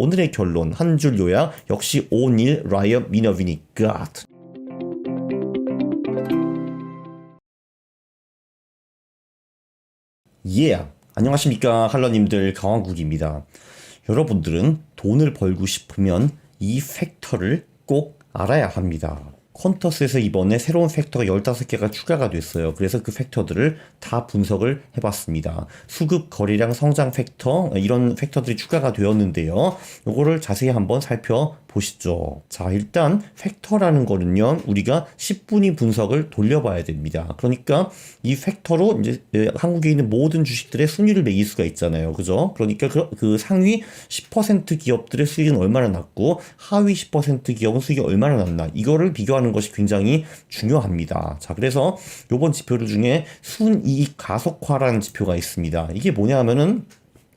오늘의 결론 한 줄 요약 역시 오닐 라이어 미너비니 갓. 예, yeah. 안녕하십니까 할러님들 강화국입니다. 여러분들은 돈을 벌고 싶으면 이 팩터를 꼭 알아야 합니다. 퀀터스에서 이번에 새로운 팩터가 15개가 추가가 됐어요. 그래서 그 팩터들을 다 분석을 해봤습니다. 수급, 거래량, 성장 팩터 이런 팩터들이 추가가 되었는데요. 요거를 자세히 한번 살펴보시죠. 자 일단 팩터라는 거는요. 우리가 10분위 분석을 돌려봐야 됩니다. 그러니까 이 팩터로 이제 한국에 있는 모든 주식들의 순위를 매길 수가 있잖아요. 그죠? 그러니까 그, 그 상위 10% 기업들의 수익은 얼마나 낮고 하위 10% 기업은 수익이 얼마나 낮나 이거를 비교하는 것이 굉장히 중요합니다. 자, 그래서 요번 지표들 중에 순이익 가속화라는 지표가 있습니다. 이게 뭐냐 하면은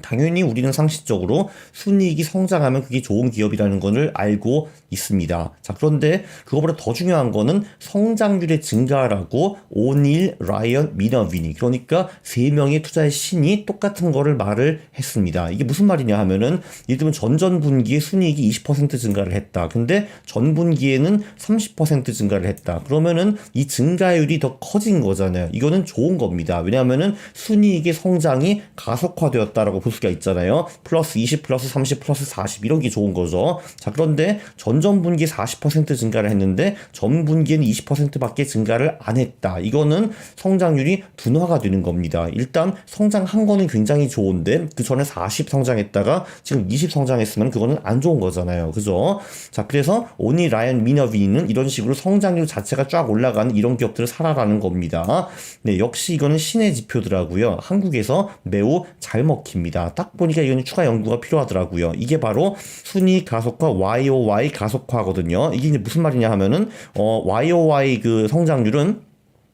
당연히 우리는 상식적으로 순이익이 성장하면 그게 좋은 기업이라는 것을 알고 있습니다. 자, 그런데 그거보다 더 중요한 거는 성장률의 증가라고 오닐, 라이언, 미너비니 그러니까 세 명의 투자의 신이 똑같은 거를 말을 했습니다. 이게 무슨 말이냐 하면은 예를 들면 전전 분기에 순이익이 20% 증가를 했다. 근데 전 분기에는 30% 증가를 했다. 그러면은 이 증가율이 더 커진 거잖아요. 이거는 좋은 겁니다. 왜냐하면은 순이익의 성장이 가속화되었다라고 볼 수가 있잖아요. 플러스 20, 플러스 30, 플러스 40 이런 게 좋은 거죠. 자, 그런데 전전분기 40% 증가를 했는데 전분기에는 20%밖에 증가를 안 했다. 이거는 성장률이 둔화가 되는 겁니다. 일단 성장한 거는 굉장히 좋은데 그 전에 40 성장했다가 지금 20 성장했으면 그거는 안 좋은 거잖아요. 그죠? 자, 그래서 오니 라이언 미너비는 이런 식으로 성장률 자체가 쫙 올라가는 이런 기업들을 사라라는 겁니다. 네, 역시 이거는 신의 지표더라고요. 한국에서 매우 잘 먹힙니다. 딱 보니까 이건 추가 연구가 필요하더라고요. 이게 바로 순위 가속화 YOY 가속화거든요. 이게 무슨 말이냐 하면은 어 YOY 그 성장률은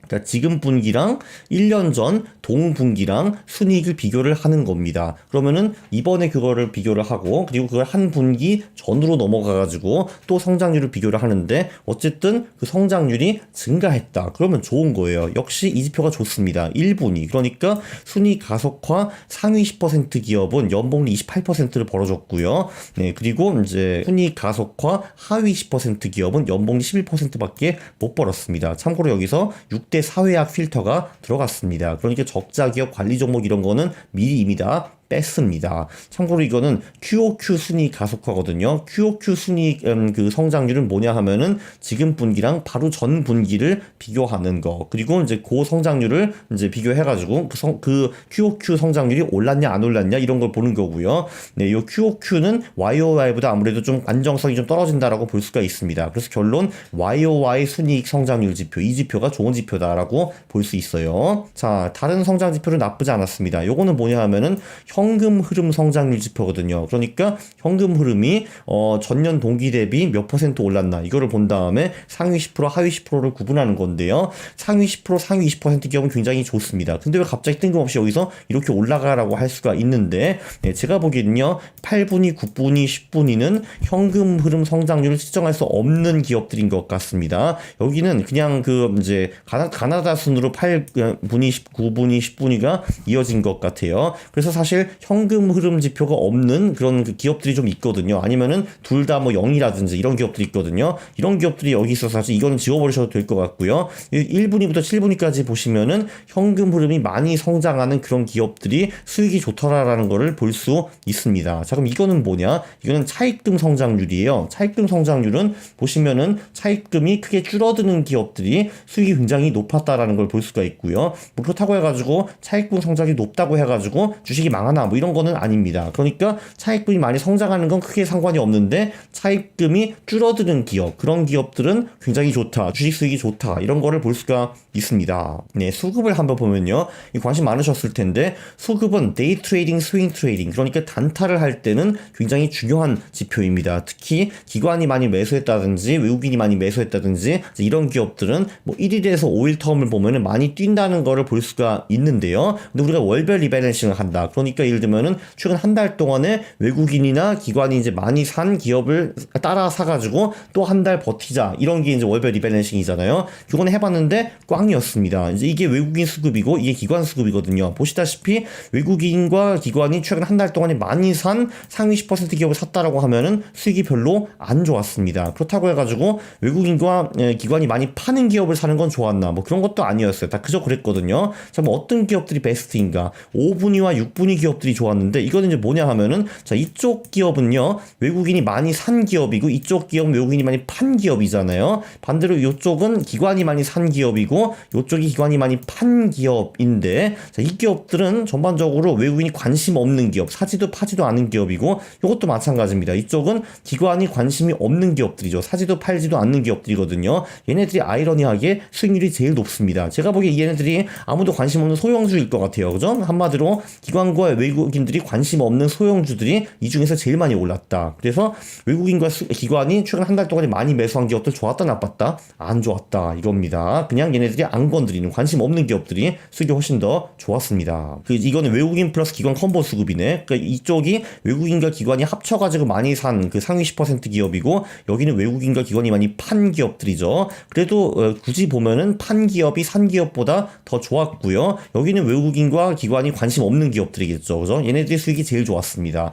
그러니까 지금 분기랑 1년 전 동분기랑 순이익을 비교를 하는 겁니다. 그러면은 이번에 그거를 비교를 하고 그리고 그걸 한 분기 전으로 넘어가 가지고 또 성장률을 비교를 하는데 어쨌든 그 성장률이 증가했다. 그러면 좋은 거예요. 역시 이 지표가 좋습니다. 1분위. 그러니까 순이익 가속화 상위 10% 기업은 연봉리 28%를 벌어줬고요. 네, 그리고 이제 순이익 가속화 하위 10% 기업은 연봉리 11%밖에 못 벌었습니다. 참고로 여기서 6대 사회학 필터가 들어갔습니다. 그러니까 적자 기업 관리 종목 이런 거는 미리 이미 다 뺐습니다. 참고로 이거는 QOQ 순위 가속화거든요. QOQ 순위 음, 그 성장률은 뭐냐 하면은 지금 분기랑 바로 전 분기를 비교하는 거. 그리고 이제 고 성장률을 이제 비교해가지고 그, 성, 그 QOQ 성장률이 올랐냐 안 올랐냐 이런 걸 보는 거고요. 네, 이 QOQ는 YOY보다 아무래도 좀 안정성이 좀 떨어진다라고 볼 수가 있습니다. 그래서 결론 YOY 순이익 성장률 지표 이 지표가 좋은 지표다라고 볼 수 있어요. 자, 다른 성장 지표는 나쁘지 않았습니다. 요거는 뭐냐 하면은 현금 흐름 성장률 지표거든요. 그러니까 현금 흐름이 어, 전년 동기 대비 몇 퍼센트 올랐나 이거를 본 다음에 상위 10% 하위 10%를 구분하는 건데요. 상위 10% 상위 20% 기업은 굉장히 좋습니다. 근데 왜 갑자기 뜬금없이 여기서 이렇게 올라가라고 할 수가 있는데 네, 제가 보기에는요. 8분위, 9분위, 10분위는 현금 흐름 성장률을 측정할 수 없는 기업들인 것 같습니다. 여기는 그냥 그 이제 가나, 가나다 순으로 8분위, 9분위, 10분위가 이어진 것 같아요. 그래서 사실 현금 흐름 지표가 없는 그런 그 기업들이 좀 있거든요. 아니면은 둘 다 뭐 0이라든지 이런 기업들이 있거든요. 이런 기업들이 여기 있어서 사실 이거는 지워버리셔도 될 것 같고요. 1분위부터 7분위까지 보시면은 현금 흐름이 많이 성장하는 그런 기업들이 수익이 좋더라라는 거를 볼 수 있습니다. 자, 그럼 이거는 뭐냐? 이거는 차입금 성장률이에요. 차입금 성장률은 보시면은 차입금이 크게 줄어드는 기업들이 수익이 굉장히 높았다라는 걸 볼 수가 있고요. 뭐 그렇다고 해가지고 차입금 성장이 높다고 해가지고 주식이 망하나 뭐 이런 거는 아닙니다. 그러니까 차입금이 많이 성장하는 건 크게 상관이 없는데 차입금이 줄어드는 기업 그런 기업들은 굉장히 좋다. 주식 수익이 좋다. 이런 거를 볼 수가 있습니다. 네, 수급을 한번 보면요. 관심 많으셨을 텐데 수급은 데이 트레이딩, 스윙 트레이딩 그러니까 단타를 할 때는 굉장히 중요한 지표입니다. 특히 기관이 많이 매수했다든지 외국인이 많이 매수했다든지 이런 기업들은 뭐 1일에서 5일 텀을 보면은 많이 뛴다는 거를 볼 수가 있는데요. 근데 우리가 월별 리밸런싱을 한다. 그러니까 예를 들면은 최근 한 달 동안에 외국인이나 기관이 이제 많이 산 기업을 따라 사가지고 또 한 달 버티자 이런 게 이제 월별 리밸런싱이잖아요. 이거는 해봤는데 꽝이었습니다. 이제 이게 외국인 수급이고 이게 기관 수급이거든요. 보시다시피 외국인과 기관이 최근 한 달 동안에 많이 산 상위 10% 기업을 샀다라고 하면은 수익이 별로 안 좋았습니다. 그렇다고 해가지고 외국인과 예, 기관이 많이 파는 기업을 사는 건 좋았나 뭐 그런 것도 아니었어요. 다 그저 그랬거든요. 자, 뭐 어떤 기업들이 베스트인가? 5분위와 6분위 기업 들이 좋았는데 이거는 이제 뭐냐 하면은 자 이쪽 기업은요 외국인이 많이 산 기업이고 이쪽 기업은 외국인이 많이 판 기업이잖아요. 반대로 이쪽은 기관이 많이 산 기업이고 이쪽이 기관이 많이 판 기업인데 자, 이 기업들은 전반적으로 외국인이 관심 없는 기업, 사지도 파지도 않은 기업이고 이것도 마찬가지입니다. 이쪽은 기관이 관심이 없는 기업들이죠. 사지도 팔지도 않는 기업들이거든요. 얘네들이 아이러니하게 수익률이 제일 높습니다. 제가 보기에 얘네들이 아무도 관심 없는 소형주일 것 같아요. 그죠? 한마디로 기관과 외국인들이 관심 없는 소형주들이 이 중에서 제일 많이 올랐다. 그래서 외국인과 수- 기관이 최근 한 달 동안에 많이 매수한 기업들 좋았다 나빴다 안 좋았다 이겁니다. 그냥 얘네들이 안 건드리는 관심 없는 기업들이 수익이 훨씬 더 좋았습니다. 그 이거는 외국인 플러스 기관 컴보 수급이네. 그러니까 이쪽이 외국인과 기관이 합쳐가지고 많이 산 그 상위 10% 기업이고 여기는 외국인과 기관이 많이 판 기업들이죠. 그래도 어, 굳이 보면은 판 기업이 산 기업보다 더 좋았고요. 여기는 외국인과 기관이 관심 없는 기업들이겠죠. 그죠? 얘네들이 수익이 제일 좋았습니다.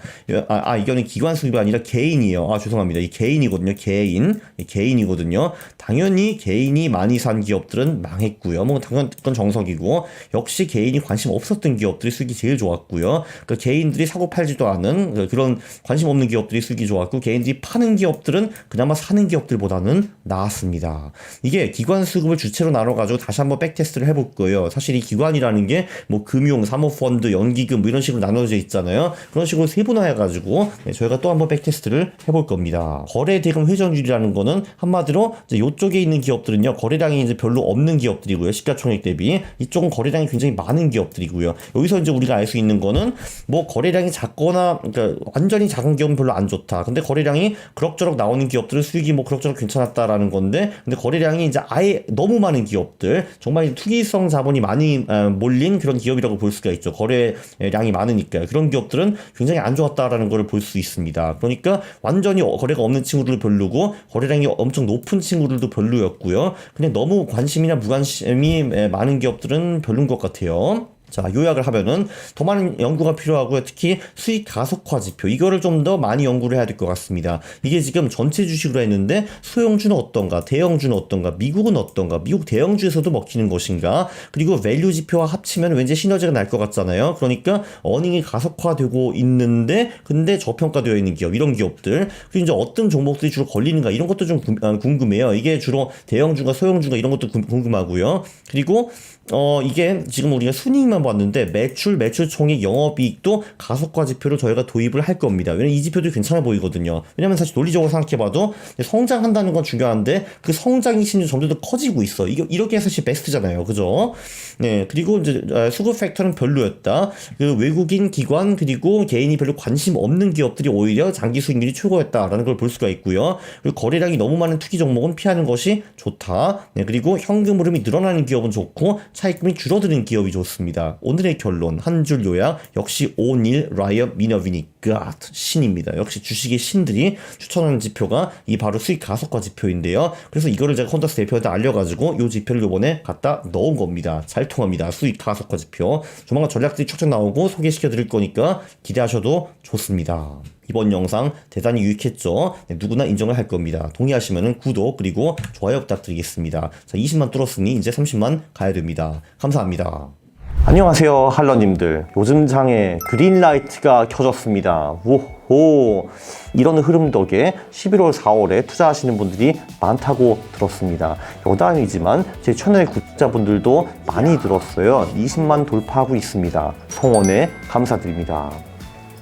아, 아 이거는 기관 수급이 아니라 개인이에요. 아 죄송합니다. 이 개인이거든요. 개인 이 개인이거든요. 당연히 개인이 많이 산 기업들은 망했고요. 뭐 당연 그건 정석이고 역시 개인이 관심 없었던 기업들이 수익이 제일 좋았고요. 그 개인들이 사고 팔지도 않은 그- 그런 관심 없는 기업들이 수익이 좋았고 개인들이 파는 기업들은 그나마 사는 기업들보다는 나았습니다. 이게 기관 수급을 주체로 나눠가지고 다시 한번 백테스트를 해볼 거예요. 사실 이 기관이라는 게 뭐 금융, 사모펀드, 연기금 뭐 이런 식으로 나눠져 있잖아요. 그런 식으로 세분화해가지고 네, 저희가 또 한번 백테스트를 해볼 겁니다. 거래 대금 회전율이라는 거는 한마디로 이제 이쪽에 있는 기업들은요 거래량이 이제 별로 없는 기업들이고요 시가총액 대비 이쪽은 거래량이 굉장히 많은 기업들이고요. 여기서 이제 우리가 알 수 있는 거는 뭐 거래량이 작거나 그러니까 완전히 작은 기업은 별로 안 좋다. 근데 거래량이 그럭저럭 나오는 기업들은 수익이 뭐 그럭저럭 괜찮았다라는 건데 근데 거래량이 이제 아예 너무 많은 기업들 정말 투기성 자본이 많이 어, 몰린 그런 기업이라고 볼 수가 있죠. 거래량이 많으니까 그런 기업들은 굉장히 안 좋았다라는 걸 볼 수 있습니다. 그러니까 완전히 거래가 없는 친구들도 별로고 거래량이 엄청 높은 친구들도 별로였고요. 그냥 너무 관심이나 무관심이 에, 많은 기업들은 별론 것 같아요. 자, 요약을 하면은 더 많은 연구가 필요하고요. 특히 수익 가속화 지표. 이거를 좀 더 많이 연구를 해야 될 것 같습니다. 이게 지금 전체 주식으로 했는데 소형주는 어떤가, 대형주는 어떤가, 미국은 어떤가, 미국 대형주에서도 먹히는 것인가, 그리고 밸류 지표와 합치면 왠지 시너지가 날 것 같잖아요. 그러니까 어닝이 가속화되고 있는데 근데 저평가되어 있는 기업, 이런 기업들. 그리고 이제 어떤 종목들이 주로 걸리는가 이런 것도 좀 궁- 아, 궁금해요. 이게 주로 대형주가 소형주가 이런 것도 궁- 궁금하고요. 그리고 어 이게 지금 우리가 순이익만 봤는데 매출 매출 총액 영업이익도 가속화 지표를 저희가 도입을 할 겁니다. 왜냐면 이 지표도 괜찮아 보이거든요. 왜냐면 사실 논리적으로 생각해봐도 성장한다는 건 중요한데 그 성장이 심지어 점점 더 커지고 있어. 이게 이렇게 해서 사실 베스트잖아요, 그죠? 네 그리고 이제 아, 수급 팩터는 별로였다. 그 외국인 기관 그리고 개인이 별로 관심 없는 기업들이 오히려 장기 수익률이 최고였다라는 걸 볼 수가 있고요. 그리고 거래량이 너무 많은 투기 종목은 피하는 것이 좋다. 네, 그리고 현금 흐름이 늘어나는 기업은 좋고 차익금이 줄어드는 기업이 좋습니다. 오늘의 결론 한 줄 요약 역시 오닐 라이어 미너비니까 신입니다. 역시 주식의 신들이 추천하는 지표가 이 바로 수익 가속화 지표인데요. 그래서 이거를 제가 컨더스 대표한테 알려가지고 이 지표를 요번에 갖다 넣은 겁니다. 잘 통합니다. 수익 가속화 지표. 조만간 전략들이 척척 나오고 소개시켜 드릴 거니까 기대하셔도 좋습니다. 이번 영상 대단히 유익했죠? 네, 누구나 인정을 할 겁니다. 동의하시면 구독 그리고 좋아요 부탁드리겠습니다. 자, 20만 뚫었으니 이제 30만 가야 됩니다. 감사합니다. 안녕하세요 할러님들. 요즘 장에 그린라이트가 켜졌습니다. 우호 이런 흐름 덕에 11월 4월에 투자하시는 분들이 많다고 들었습니다. 여담이지만 제 채널의 구독자분들도 많이 들었어요. 20만 돌파하고 있습니다. 성원에 감사드립니다.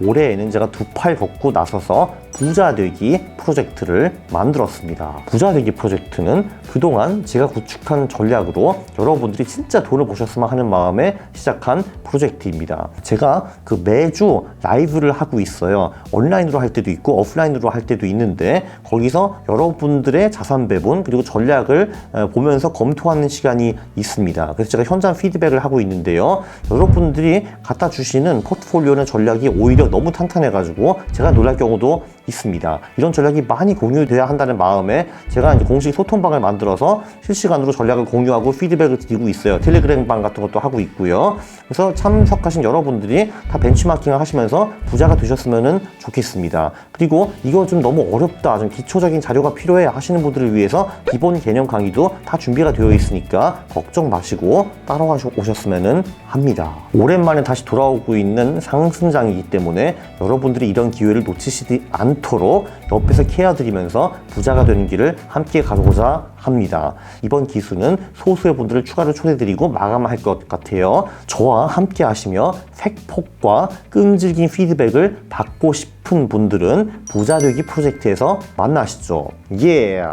올해에는 제가 두 팔 걷고 나서서 부자 되기 프로젝트를 만들었습니다. 부자 되기 프로젝트는 그동안 제가 구축한 전략으로 여러분들이 진짜 돈을 보셨으면 하는 마음에 시작한 프로젝트입니다. 제가 그 매주 라이브를 하고 있어요. 온라인으로 할 때도 있고 오프라인으로 할 때도 있는데 거기서 여러분들의 자산 배분 그리고 전략을 어, 보면서 검토하는 시간이 있습니다. 그래서 제가 현장 피드백을 하고 있는데요. 여러분들이 갖다 주시는 포트폴리오는 전략이 오히려 너무 탄탄해가지고 제가 놀랄 경우도 있습니다. 이런 전략이 많이 공유돼야 한다는 마음에 제가 이제 공식 소통방을 만들어서 실시간으로 전략을 공유하고 피드백을 드리고 있어요. 텔레그램방 같은 것도 하고 있고요. 그래서 참석하신 여러분들이 다 벤치마킹을 하시면서 부자가 되셨으면 좋겠습니다. 그리고 이거 좀 너무 어렵다, 좀 기초적인 자료가 필요해 하시는 분들을 위해서 기본 개념 강의도 다 준비가 되어 있으니까 걱정 마시고 따라와 오셨으면 합니다. 오랜만에 다시 돌아오고 있는 상승장이기 때문에 여러분들이 이런 기회를 놓치시지 않 도록 옆에서 케어드리면서 부자가 되는 길을 함께 가고자 합니다. 이번 기수는 소수의 분들을 추가로 초대드리고 마감할 것 같아요. 저와 함께 하시며 팩폭과 끈질긴 피드백을 받고 싶은 분들은 부자 되기 프로젝트에서 만나시죠. 예!